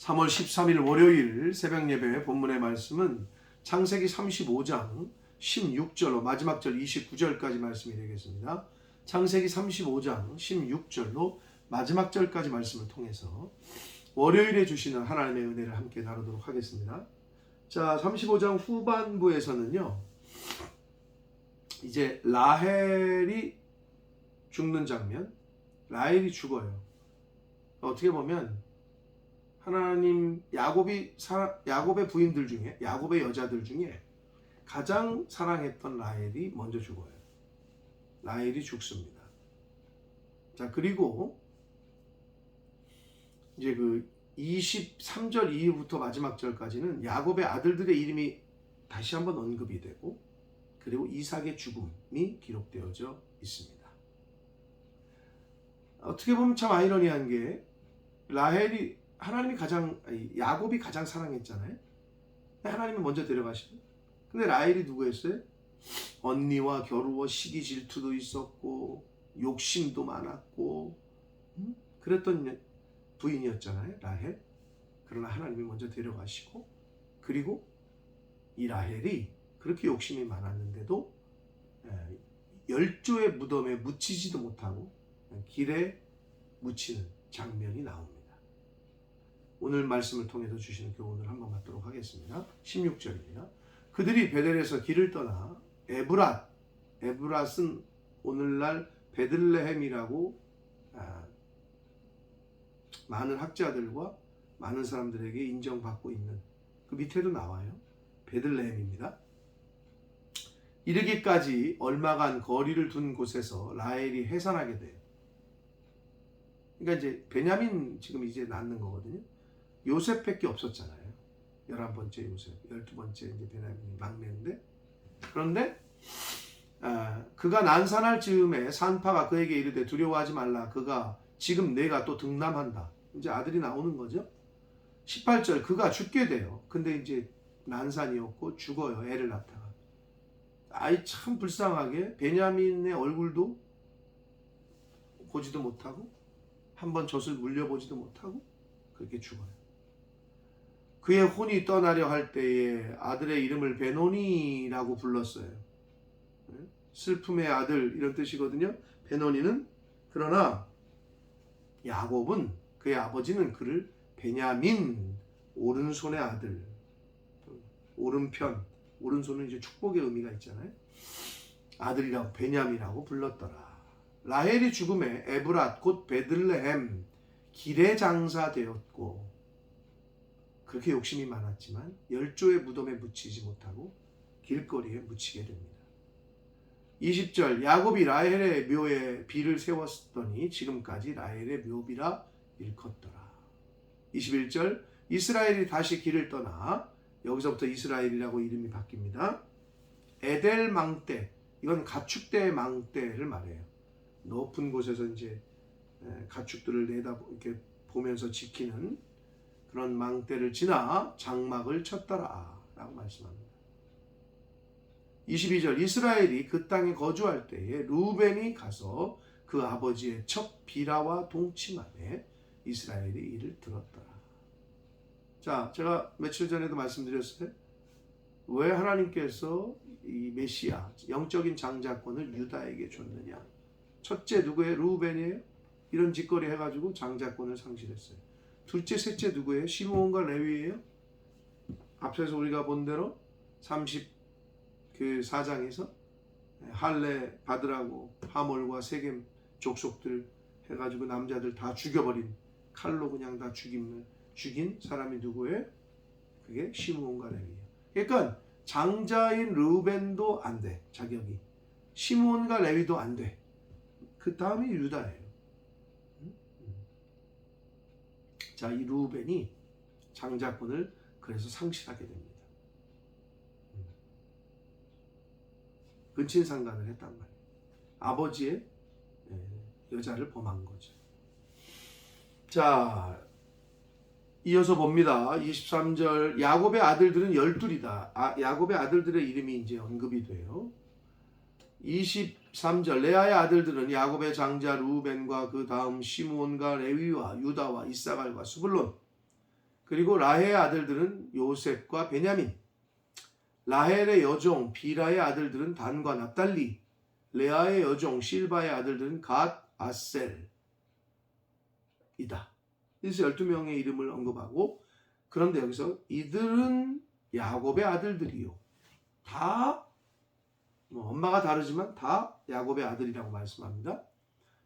3월 13일 월요일 새벽 예배 본문의 말씀은 창세기 35장 16절로 마지막 절 29절까지 말씀이 되겠습니다. 창세기 35장 16절로 마지막 절까지 말씀을 통해서 월요일에 주시는 하나님의 은혜를 함께 다루도록 하겠습니다. 자, 35장 후반부에서는요. 이제 라헬이 죽는 장면, 라헬이 죽어요. 어떻게 보면 하나님 야곱이 사, 야곱의 부인들 중에 야곱의 여자들 중에 가장 사랑했던 라헬이 먼저 죽어요. 라헬이 죽습니다. 자 그리고 이제 그 23절 이후부터 마지막 절까지는 야곱의 아들들의 이름이 다시 한번 언급이 되고 그리고 이삭의 죽음이 기록되어져 있습니다. 어떻게 보면 참 아이러니한 게 라헬이 하나님이 가장 야곱이 가장 사랑했잖아요. 하나님이 먼저 데려가시고. 근데 라헬이 누구였어요? 언니와 겨루어 시기 질투도 있었고 욕심도 많았고 음? 그랬던 부인이었잖아요. 라헬. 그러나 하나님이 먼저 데려가시고 그리고 이 라헬이 그렇게 욕심이 많았는데도 에, 열조의 무덤에 묻히지도 못하고 길에 묻히는 장면이 나옵니다. 오늘 말씀을 통해서 주시는 교훈을 한번 받도록 하겠습니다. 16절입니다. 그들이 베델에서 길을 떠나 에브랏, 에브랏은 오늘날 베들레헴이라고 아, 많은 학자들과 많은 사람들에게 인정받고 있는 그 밑에도 나와요. 베들레헴입니다. 이르기까지 얼마간 거리를 둔 곳에서 라헬이 해산하게 돼요. 그러니까 이제 베냐민 지금 이제 낳는 거거든요. 요셉밖에 없었잖아요. 열한 번째 요셉, 열두 번째 이제 베냐민이 막내인데 그런데 아, 그가 난산할 즈음에 산파가 그에게 이르되 두려워하지 말라. 그가 지금 내가 또 등남한다. 이제 아들이 나오는 거죠. 18절 그가 죽게 돼요. 근데 이제 난산이었고 죽어요. 애를 낳다가. 아이 참 불쌍하게 베냐민의 얼굴도 보지도 못하고 한 번 젖을 물려보지도 못하고 그렇게 죽어요. 그의 혼이 떠나려 할 때에 아들의 이름을 베노니라고 불렀어요. 슬픔의 아들 이런 뜻이거든요. 베노니는 그러나 야곱은 그의 아버지는 그를 베냐민 오른손의 아들 오른편 오른손은 이제 축복의 의미가 있잖아요. 아들이라고 베냐민이라고 불렀더라. 라헬이 죽음에 에브랏 곧 베들레헴 길에 장사되었고 그렇게 욕심이 많았지만 열조의 무덤에 묻히지 못하고 길거리에 묻히게 됩니다. 20절 야곱이 라헬의 묘에 비를 세웠더니 지금까지 라헬의 묘비라 일컫더라. 21절 이스라엘이 다시 길을 떠나 여기서부터 이스라엘이라고 이름이 바뀝니다. 에델 망대 이건 가축대의 망대를 말해요. 높은 곳에서 이제 가축들을 내다 이렇게 보면서 지키는 그런 망대를 지나 장막을 쳤더라 라고 말씀합니다. 22절 이스라엘이 그 땅에 거주할 때에 루벤이 가서 그 아버지의 첫 비라와 동침함에 이스라엘이 이를 들었더라. 자, 제가 며칠 전에도 말씀드렸을 때 왜 하나님께서 이 메시아 영적인 장자권을 유다에게 줬느냐? 첫째 누구의 루벤이에요? 이런 짓거리 해가지고 장자권을 상실했어요. 둘째, 셋째 누구예요? 시므온과 레위예요. 앞에서 우리가 본 대로 30그 4장에서 할례 받으라고 하몰과 세겜 족속들 해가지고 남자들 다 죽여버린 칼로 그냥 다 죽임을 죽인 사람이 누구예요? 그게 시므온과 레위예요. 그러니까 장자인 르벤도 안 돼. 자격이. 시므온과 레위도 안 돼. 그 다음이 유다예요. 자, 이 루벤이 장자권을 그래서 상실하게 됩니다. 근친상간을 했단 말이에요. 아버지의 여자를 범한 거죠. 자, 이어서 봅니다. 23절 야곱의 아들들은 열둘이다. 아, 야곱의 아들들의 이름이 이제 언급이 돼요. 23절 레아의 아들들은 야곱의 장자 루벤과 그 다음 시므온과 레위와 유다와 이사갈과 수블론 그리고 라헬의 아들들은 요셉과 베냐민. 라헬의 여종 비라의 아들들은 단과 납달리. 레아의 여종 실바의 아들들은 갓, 아셀. 이다. 그래서 12명의 이름을 언급하고 그런데 여기서 이들은 야곱의 아들들이요. 다 뭐 엄마가 다르지만 다 야곱의 아들이라고 말씀합니다.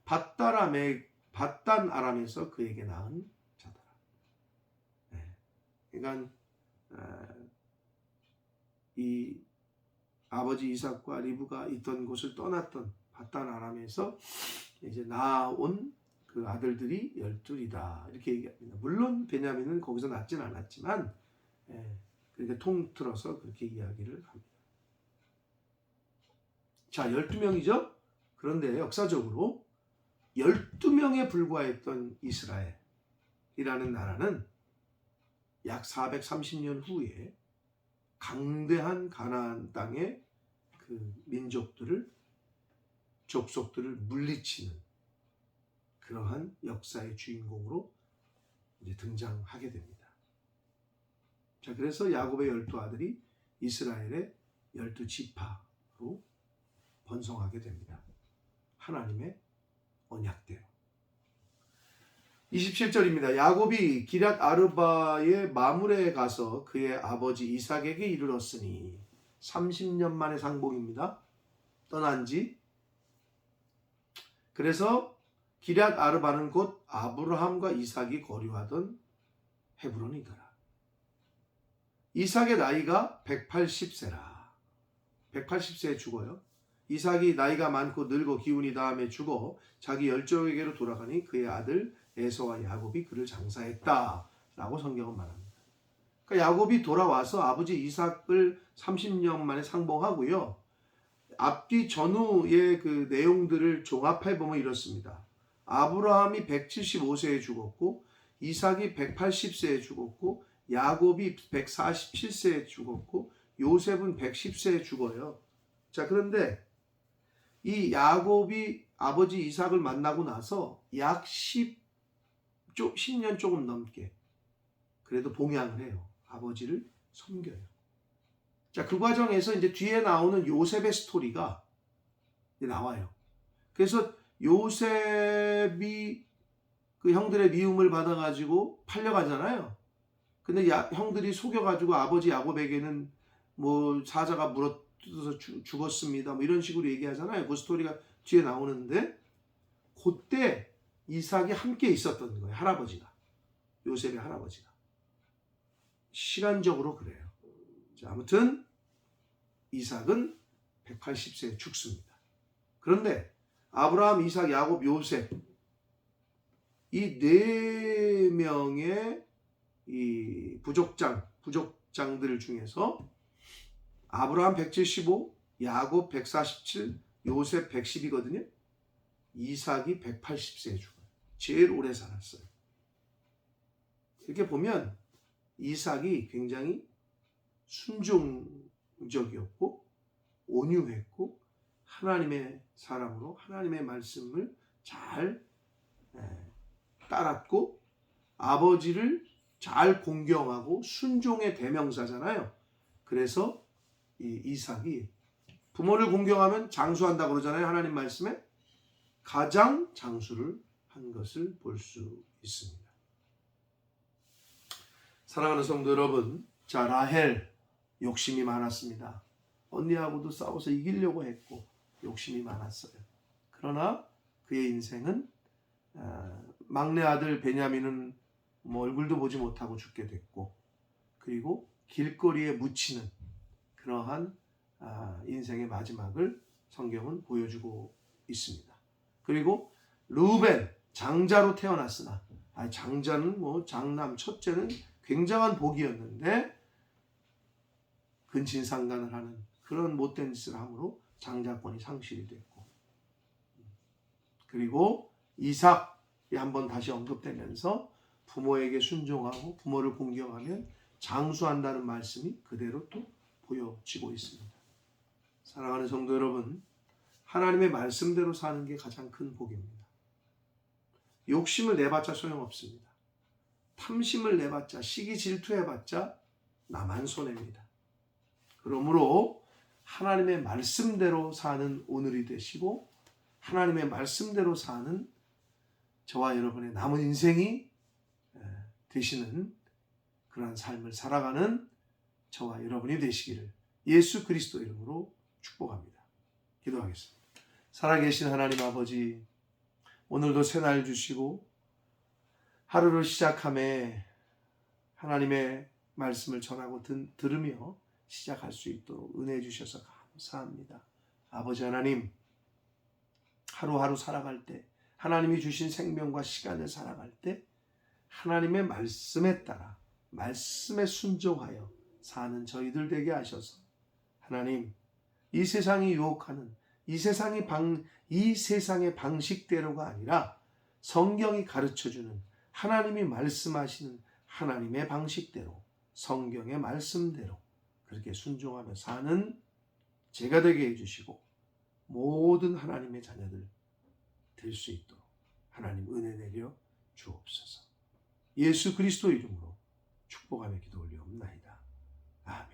밧다람의 밧단 아람에서 그에게 낳은 자더라. 네. 그러니까 어, 이 아버지 이삭과 리브가 있던 곳을 떠났던 밧단 아람에서 이제 나온 그 아들들이 열둘이다 이렇게 얘기합니다. 물론 베냐민은 거기서 낳진 않았지만 예, 그렇게 통틀어서 그렇게 이야기를 합니다. 자, 12명이죠? 그런데 역사적으로 12명에 불과했던 이스라엘이라는 나라는 약 430년 후에 강대한 가나안 땅의 그 민족들을 족속들을 물리치는 그러한 역사의 주인공으로 이제 등장하게 됩니다. 자, 그래서 야곱의 열두 아들이 이스라엘의 열두 지파로 번성하게 됩니다. 하나님의 언약대로. 27절입니다. 야곱이 기랏 아르바의 마물에 가서 그의 아버지 이삭에게 이르렀으니 30년 만의 상봉입니다. 떠난 지 그래서 기랏 아르바는 곧 아브라함과 이삭이 거류하던 헤브론이더라. 이삭의 나이가 180세라. 180세에 죽어요. 이삭이 나이가 많고 늙어 기운이 다음에 죽어 자기 열조에게로 돌아가니 그의 아들 에서와 야곱이 그를 장사했다라고 성경은 말합니다. 그러니까 야곱이 돌아와서 아버지 이삭을 30년 만에 상봉하고요. 앞뒤 전후의 그 내용들을 종합해 보면 이렇습니다. 아브라함이 175세에 죽었고 이삭이 180세에 죽었고 야곱이 147세에 죽었고 요셉은 110세에 죽어요. 자, 그런데 이 야곱이 아버지 이삭을 만나고 나서 약 10, 10년 조금 넘게 그래도 봉양을 해요. 아버지를 섬겨요. 자, 그 과정에서 이제 뒤에 나오는 요셉의 스토리가 나와요. 그래서 요셉이 그 형들의 미움을 받아가지고 팔려가잖아요. 근데 야, 형들이 속여가지고 아버지 야곱에게는 뭐 사자가 물어 뜯어서 죽었습니다. 뭐 이런 식으로 얘기하잖아요. 그 스토리가 뒤에 나오는데 그때 이삭이 함께 있었던 거예요. 할아버지가. 요셉의 할아버지가. 시간적으로 그래요. 자, 아무튼 이삭은 180세에 죽습니다. 그런데 아브라함, 이삭, 야곱, 요셉 이 네 명의 이 부족장, 부족장들 중에서 아브라함 175, 야곱 147, 요셉 110이거든요. 이삭이 180세에 죽어요. 제일 오래 살았어요. 이렇게 보면 이삭이 굉장히 순종적이었고 온유했고 하나님의 사람으로 하나님의 말씀을 잘 따랐고 아버지를 잘 공경하고 순종의 대명사잖아요. 그래서 이 이삭이 부모를 공경하면 장수한다 그러잖아요. 하나님 말씀에 가장 장수를 한 것을 볼 수 있습니다. 사랑하는 성도 여러분, 자 라헬 욕심이 많았습니다. 언니하고도 싸워서 이기려고 했고 욕심이 많았어요. 그러나 그의 인생은 어, 막내 아들 베냐민은 뭐 얼굴도 보지 못하고 죽게 됐고 그리고 길거리에 묻히는 그러한 아, 인생의 마지막을 성경은 보여주고 있습니다. 그리고 루벤 장자로 태어났으나 아니, 장자는 뭐 장남 첫째는 굉장한 복이었는데 근친상간을 하는 그런 못된 짓을 함으로 장자권이 상실이 됐고 그리고 이삭이 한번 다시 언급되면서 부모에게 순종하고 부모를 공경하면 장수한다는 말씀이 그대로 또 보여지고 있습니다. 사랑하는 성도 여러분, 하나님의 말씀대로 사는 게 가장 큰 복입니다. 욕심을 내봤자 소용없습니다. 탐심을 내봤자 시기 질투해봤자 나만 손해입니다. 그러므로 하나님의 말씀대로 사는 오늘이 되시고 하나님의 말씀대로 사는 저와 여러분의 남은 인생이 에, 되시는 그러한 삶을 살아가는 저와 여러분이 되시기를 예수 그리스도 이름으로 축복합니다. 기도하겠습니다. 살아계신 하나님 아버지, 오늘도 새날 주시고 하루를 시작함에 하나님의 말씀을 전하고 든, 들으며 시작할 수 있도록 은혜 주셔서 감사합니다. 아버지 하나님, 하루하루 살아갈 때 하나님이 주신 생명과 시간을 살아갈 때 하나님의 말씀에 따라 말씀에 순종하여 사는 저희들 되게 하셔서 하나님 이 세상이 유혹하는 이 세상이 방, 이 세상의 방식대로가 아니라 성경이 가르쳐 주는 하나님이 말씀하시는 하나님의 방식대로 성경의 말씀대로 그렇게 순종하며 사는 제가 되게 해주시고 모든 하나님의 자녀들 될 수 있도록 하나님 은혜 내려 주옵소서. 예수 그리스도 이름으로 축복하며 기도 올려 アーメン